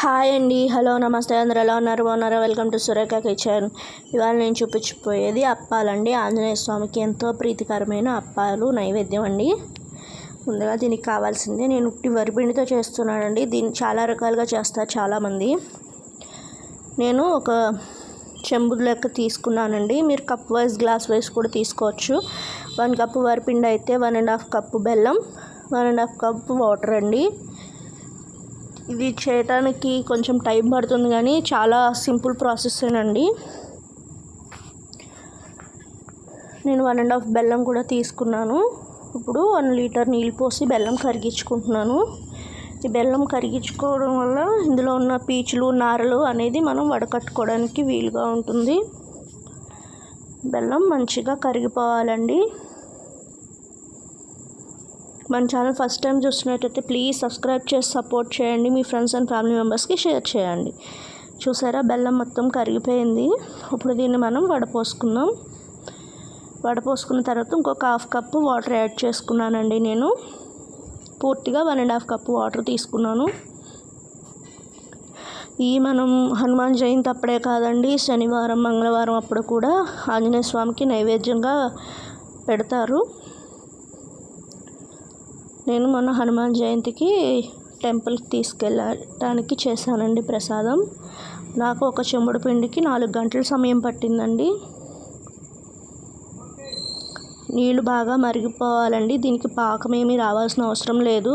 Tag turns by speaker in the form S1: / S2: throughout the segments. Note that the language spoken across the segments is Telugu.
S1: హాయ్ అండి. హలో నమస్తే. అందరు ఎలా ఉన్నారు? బాగున్నారా? Welcome to Surekha kitchen. ఇవాళ నేను చూపించిపోయేది అప్పాలండి. ఆంజనేయ స్వామికి ఎంతో ప్రీతికరమైన అప్పాలు నైవేద్యం అండి. ముందుగా దీనికి కావాల్సింది నేను ఉట్టి వరిపిండితో చేస్తున్నానండి. దీన్ని చాలా రకాలుగా చేస్తారు చాలామంది. నేను ఒక చెంబు లెక్క తీసుకున్నానండి. మీరు కప్ వైజ్ గ్లాస్ వైజ్ కూడా తీసుకోవచ్చు. వన్ కప్పు వరిపిండి అయితే వన్ అండ్ హాఫ్ కప్పు బెల్లం one and half cup water అండి. ఇది చేయటానికి కొంచెం టైం పడుతుంది కానీ చాలా సింపుల్ ప్రాసెస్సేనండి నేను వన్ అండ్ హాఫ్ బెల్లం కూడా తీసుకున్నాను. ఇప్పుడు వన్ లీటర్ నీళ్ళు పోసి బెల్లం కరిగించుకుంటున్నాను. ఈ బెల్లం కరిగించుకోవడం వల్ల ఇందులో ఉన్న పీచులు నారలు అనేది మనం వడకట్టుకోవడానికి వీలుగా ఉంటుంది. బెల్లం మంచిగా కరిగిపోవాలండి. మన ఛానల్ ఫస్ట్ టైం చూస్తున్నట్టయితే ప్లీజ్ సబ్స్క్రైబ్ చేసి సపోర్ట్ చేయండి. మీ ఫ్రెండ్స్ అండ్ ఫ్యామిలీ మెంబర్స్కి షేర్ చేయండి. చూసారా? బెల్లం మొత్తం కరిగిపోయింది. ఇప్పుడు దీన్ని మనం వడపోసుకుందాం. వడపోసుకున్న తర్వాత ఇంకొక హాఫ్ కప్పు వాటర్ యాడ్ చేసుకున్నానండి నేను. పూర్తిగా one and half cup water తీసుకున్నాను. ఈ మనం హనుమాన్ జయంతి అప్పుడే కాదండి శనివారం మంగళవారం అప్పుడు కూడా ఆంజనేయ స్వామికి నైవేద్యంగా పెడతారు. నేను మొన్న హనుమాన్ జయంతికి టెంపుల్కి తీసుకెళ్ళటానికి చేశానండి ప్రసాదం. నాకు ఒక చెంబుడు పిండికి నాలుగు గంటల సమయం పట్టిందండి. నీళ్ళు బాగా మరిగిపోవాలండి దీనికి పాకం ఏమీ రావాల్సిన అవసరం లేదు.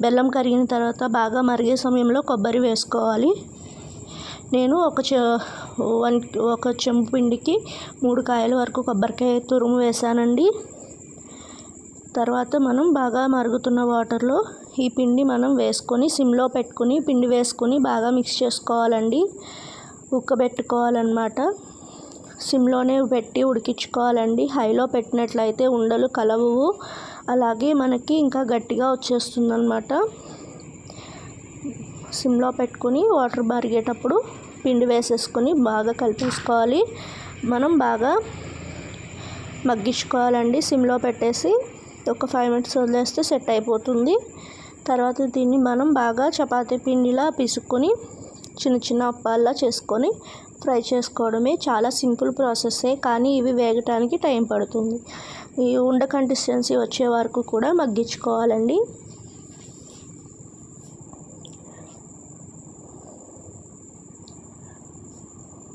S1: బెల్లం కరిగిన తర్వాత బాగా మరిగే సమయంలో కొబ్బరి వేసుకోవాలి. నేను ఒక చె వన్ ఒక చెంబు పిండికి మూడు కాయల వరకు కొబ్బరికాయ తురుము వేసానండి తర్వాత మనం బాగా మరుగుతున్న వాటర్లో ఈ పిండి మనం వేసుకొని సిమ్లో పెట్టుకుని పిండి వేసుకొని బాగా మిక్స్ చేసుకోవాలండి. ఉక్కబెట్టుకోవాలన్నమాట సిమ్లోనే పెట్టి ఉడికించుకోవాలండి. హైలో పెట్టినట్లయితే ఉండలు కలవు అలాగే మనకి ఇంకా గట్టిగా వచ్చేస్తుందన్నమాట. సిమ్లో పెట్టుకుని వాటర్ మరిగేటప్పుడు పిండి వేసేసుకొని బాగా కలిపేసుకోవాలి. మనం బాగా మగ్గించుకోవాలండి సిమ్లో పెట్టేసి. ఒక ఫైవ్ మినిట్స్ వదిలేస్తే సెట్ అయిపోతుంది. తర్వాత దీన్ని మనం బాగా చపాతీ పిండిలా పిసుక్కొని చిన్న చిన్న అప్పాల్లా చేసుకొని ఫ్రై చేసుకోవడమే చాలా సింపుల్ ప్రాసెస్సే కానీ ఇవి వేగటానికి టైం పడుతుంది. ఈ ఉండ కన్సిస్టెన్సీ వచ్చే వరకు కూడా మగ్గించుకోవాలండి.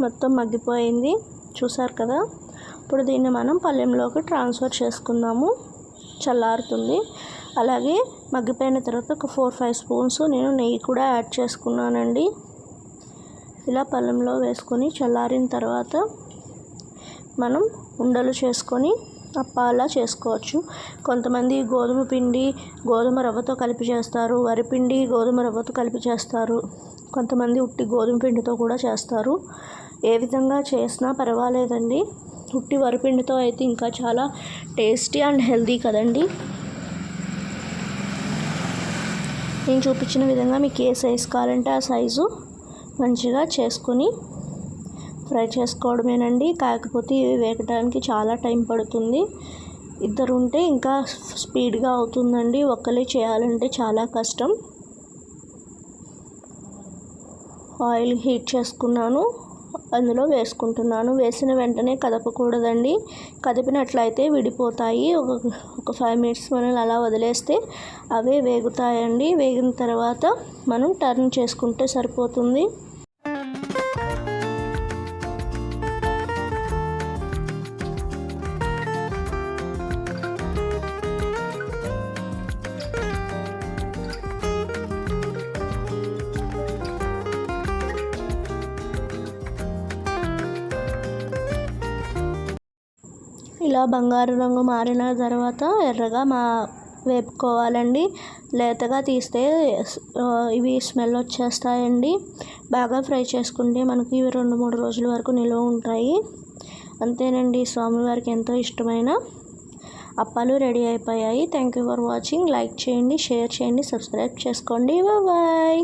S1: మొత్తం మగ్గిపోయింది. చూసారు కదా? ఇప్పుడు దీన్ని మనం పళ్ళెంలోకి ట్రాన్స్ఫర్ చేసుకుందాము. చల్లారుతుంది. అలాగే మగ్గిపోయిన తర్వాత ఒక ఫోర్ ఫైవ్ స్పూన్స్ నేను నెయ్యి కూడా యాడ్ చేసుకున్నానండి. ఇలా పళ్ళెంలో వేసుకొని చల్లారిన తర్వాత మనం ఉండలు చేసుకొని అప్పాలా చేసుకోవచ్చు. కొంతమంది గోధుమ పిండి గోధుమ రవ్వతో కలిపి చేస్తారు. వరిపిండి గోధుమ రవ్వతో కలిపి చేస్తారు. కొంతమంది ఉట్టి గోధుమ పిండితో కూడా చేస్తారు. ఏ విధంగా చేసినా పర్వాలేదండి. ఉట్టి వరిపిండితో అయితే ఇంకా చాలా టేస్టీ అండ్ హెల్దీ కదండి. నేను చూపించిన విధంగా మీకు ఏ సైజు కావాలంటే ఆ సైజు మంచిగా చేసుకొని ఫ్రై చేసుకోవడమేనండి. కాకపోతే ఇవి వేగడానికి చాలా టైం పడుతుంది. ఇద్దరు ఉంటే ఇంకా స్పీడ్గా అవుతుందండి. ఒక్కలే చేయాలంటే చాలా కష్టం. ఆయిల్ హీట్ చేసుకున్నాను. అందులో వేసుకుంటున్నాను. వేసిన వెంటనే కదపకూడదండి. కదిపినట్లయితే విడిపోతాయి. ఒక ఒక ఫైవ్ మినిట్స్ మనం అలా వదిలేస్తే అవే వేగుతాయండి. వేగిన తర్వాత మనం టర్న్ చేసుకుంటే సరిపోతుంది. ఇలా బంగారు రంగు మారిన తర్వాత ఎర్రగా మా వేపుకోవాలండి. లేతగా తీస్తే ఇవి స్మెల్ వచ్చేస్తాయండి. బాగా ఫ్రై చేసుకుంటే మనకి ఇవి రెండు మూడు రోజుల వరకు నిల్వ ఉంటాయి. అంతేనండి. స్వామివారికి ఎంతో ఇష్టమైన అప్పాలు రెడీ అయిపోయాయి. Thank you for watching like చేయండి షేర్ చేయండి సబ్స్క్రైబ్ చేసుకోండి. బాయ్